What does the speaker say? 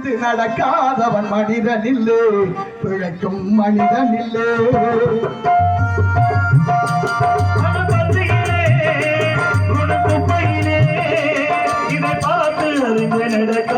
பிழைத்து நடக்காதவன் மனிதனில்லே பிழைக்கும் மனிதனில்லே. குணப்பையிலே பார்த்து அறிந்து நடக்க